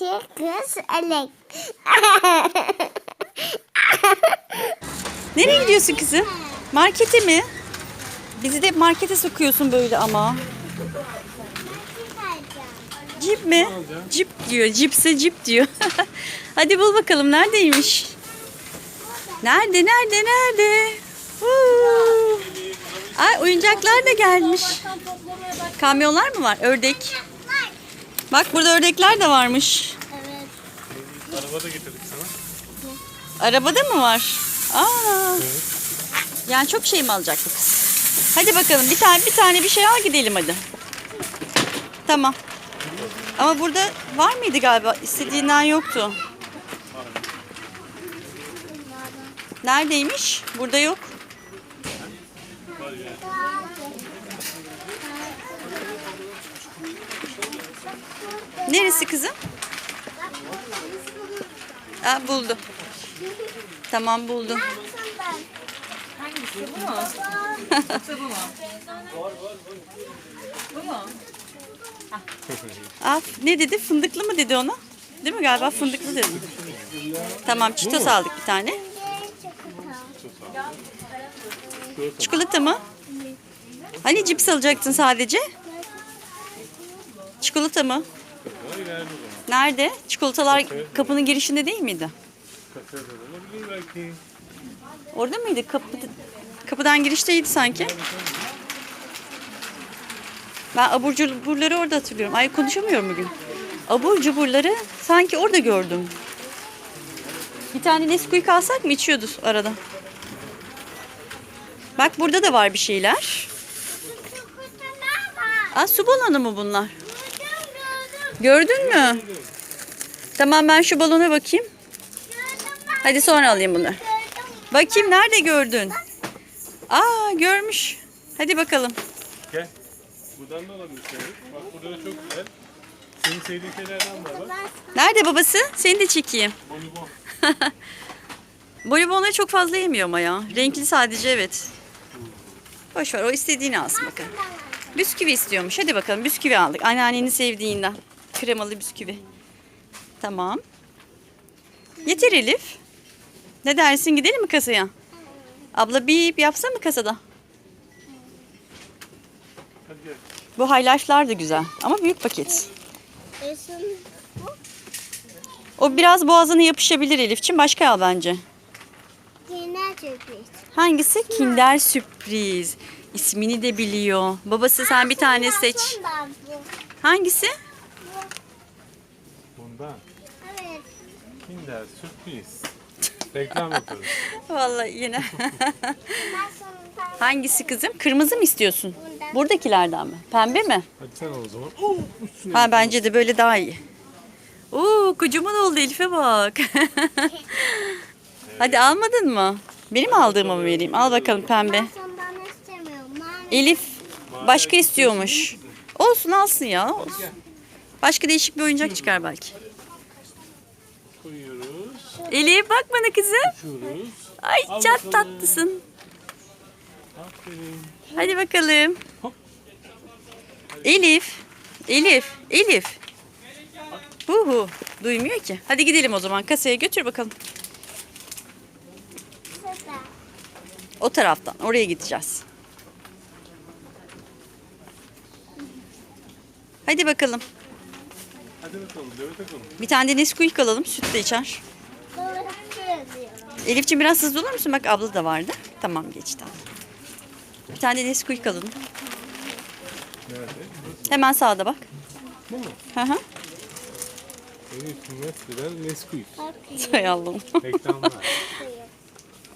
Şey kız Elek. Nereye gidiyorsun kızım? Markete mi? Bizi de markete sokuyorsun böyle ama. Cip mi? Cip diyor. Cipse cip diyor. Hadi bul bakalım neredeymiş? Nerede nerede nerede? Ay oyuncaklar da gelmiş. Kamyonlar mı var? Ördek. Bak burada ördekler de varmış. Evet. Araba da getirdik sana. Arabada mı var? Aa. Yani çok şey mi alacak bu kız? Hadi bakalım bir tane bir tane bir şey al gidelim hadi. Tamam. Ama burada var mıydı galiba? İstediğinden yoktu. Neredeymiş? Burada yok. Neresi kızım? Aa, buldu. Tamam buldu. Aa, ne dedi? Fındıklı mı dedi ona? Değil mi galiba fındıklı dedi. Tamam çitos aldık bir tane. Çikolata mı? Hani cips alacaktın sadece? Çikolata mı? Nerede? Çikolatalar kapının girişinde değil miydi? Kafede de olabilir belki. Orada mıydı? Kapı, kapıdan girişteydi sanki. Ben abur cuburları orada hatırlıyorum. Ay konuşamıyorum bugün. Abur cuburları sanki orada gördüm. Bir tane Nesquik alsak mı içiyordu arada. Bak burada da var bir şeyler. Aa, su balonu mu bunlar? Gördün mü? Tamam ben şu balona bakayım. Hadi sonra alayım bunları. Bakayım nerede gördün? Aa görmüş. Hadi bakalım. Gel. Buradan da olabilir şey. Bak burada da çok güzel. Senin sevdiğin şeylerden var bak. Nerede babası? Seni de çekeyim. Bonibon. Bonibonları çok fazla yemiyor ama ya. Renkli sadece evet. Boş ver o istediğini alsın bakalım. Bisküvi istiyormuş. Hadi bakalım bisküvi aldık. Anneannenin sevdiğinden. Kremalı bisküvi. Tamam. Yeter Elif. Ne dersin gidelim mi kasaya? Abla bip yapsa mı kasada? Bu haylaflar da güzel ama büyük paket. O biraz boğazına yapışabilir Elifçim. Başka al bence. Yine sürpriz. Hangisi? Kinder sürpriz. İsmini de biliyor. Babası sen bir tane seç. Hangisi? Bundan. Evet. Kinder sürpriz. Reklam yapıyoruz. Vallahi yine. Hangisi kızım? Kırmızı mı istiyorsun? Bundan. Buradakilerden mi? Pembe mi? Hadi sen al o zaman. Ha bence de böyle daha iyi. Oo kocaman oldu Elif'e bak. Hadi almadın mı? Benim aldığımı mı vereyim? Al bakalım pembe. ben sondan istemiyorum. Mavi. Elif başka istiyormuş. Olsun alsın ya. Olsun. Başka değişik bir oyuncak çıkar belki. Elif bak bana kızım. Açıyoruz. Ay Al çok bakalım. tatlısın. Aferin. Hadi bakalım. Hop. Elif. Elif. Elif. Huhu. Duymuyor ki. Hadi gidelim o zaman. Kasaya götür bakalım. O taraftan. Oraya gideceğiz. Hadi bakalım. Hadi bakalım. Deve takalım. Bir tane de Nesquik alalım. Süt de içer. Elifciğim biraz hızlı olur musun? Bak abla da vardı. Tamam geçti. Bir tane Nesquik alalım. Nerede? Hemen sağda bak. Bu mu? Hı hı. Elif Nesquik. Hay Allah'ım. Reklamlar.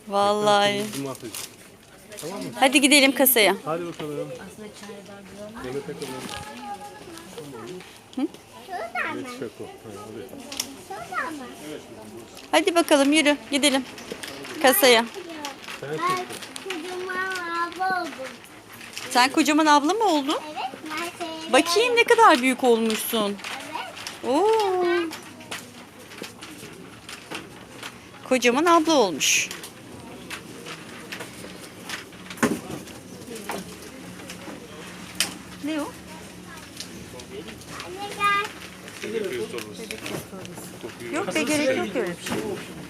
Vallahi. Tamam mı? Hadi gidelim kasaya. Hadi bakalım. Deve takalım. Şurada mı? Evet şako. Ha, hadi. Bakalım yürü gidelim kasaya. Sen kocaman abla mı oldun? Bakayım ne kadar büyük olmuşsun. Oo. Kocaman abla olmuş. Kokuyor. Yok be gerek yok öyle bir şey.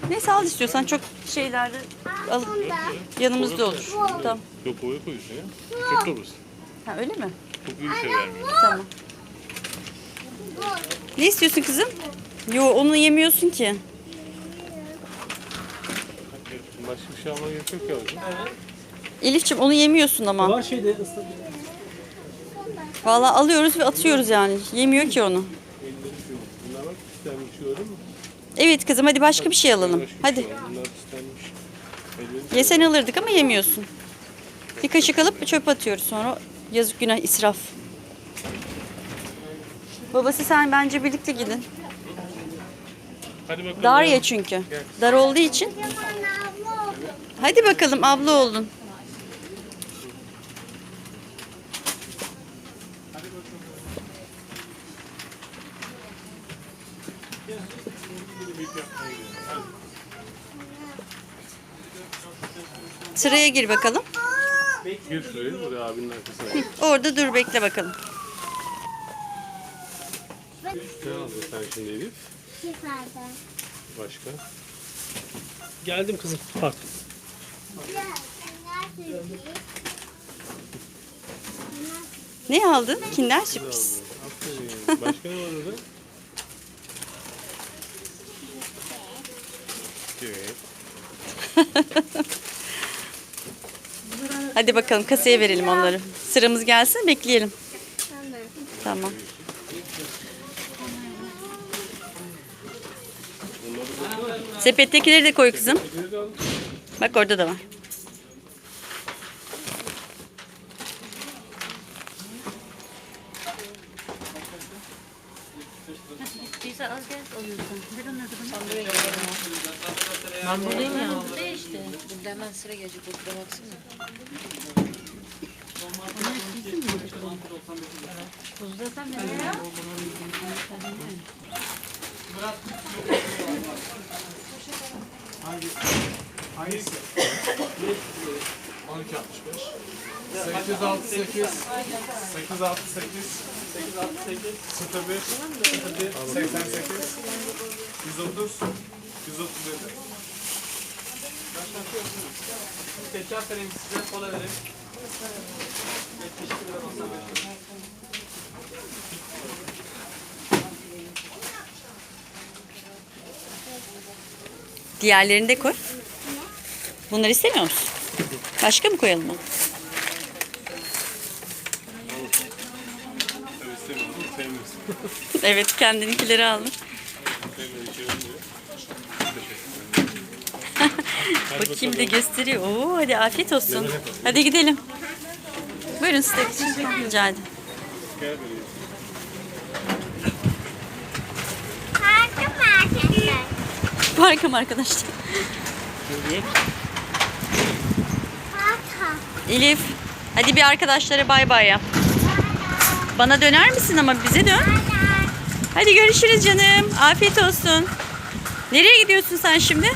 Neyse al istiyorsan çok şeylerde alıp yanımızda olur. Tamam. Yok boya koyuyorsun ya. Çok doğrusu. Ha öyle mi? Kokuyu bir şey vermiyor. Tamam. Ne istiyorsun kızım? Yo onu yemiyorsun ki. Başka bir şey almaya gerek yok ya. Elifçim onu yemiyorsun ama. Var şeyde ıslak. Vallahi alıyoruz ve atıyoruz yani. Yemiyor ki onu. Bunlar bak pislenmiş öyle mi? Evet kızım hadi başka bir şey alalım. Hadi. Yesen alırdık ama yemiyorsun. Bir kaşık alıp çöpe atıyoruz sonra. Yazık günah israf. Babası sen bence birlikte gidin. Hadi bakalım. Dar ya çünkü. Dar olduğu için. Abla. Hadi bakalım abla oldun. Sıraya gir bakalım. Gir şuraya buraya abinin arkasına. Orada dur bekle bakalım. ne aldın sen şimdi Elif? Başka? Geldim kızım. Pardon. Ne aldın? Kinder sürpriz. Başka ne var orada? Hadi bakalım kasaya verelim onları. Sıramız gelsin bekleyelim. Tamam. Sepettekileri de koy kızım. Bak orada da var. Ben buradayım ya. Burada işte. Burada hemen sıra gelecek. Okula baksana. Buzda sen mi? Hangisi? 1265 868 868 868 01 01 88 130 137 Ketçap vereyim size, kola vereyim. Diğerlerini de koy. Bunları istemiyor musun? Başka mı koyalım onu? Tabii istemiyorum. Sevmiyorsun. Evet kendininkileri aldım. Bakayım de gösteriyor. Oo hadi afiyet olsun. Hadi gidelim. Buyurun size Rica ederim. Mı arkadaşlar? Harika. Elif hadi bir arkadaşlara bay bay yap. Bana döner misin ama bize dön. Hadi görüşürüz canım. Afiyet olsun. Nereye gidiyorsun sen şimdi?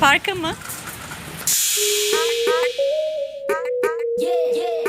Parka mı? Yeah, yeah.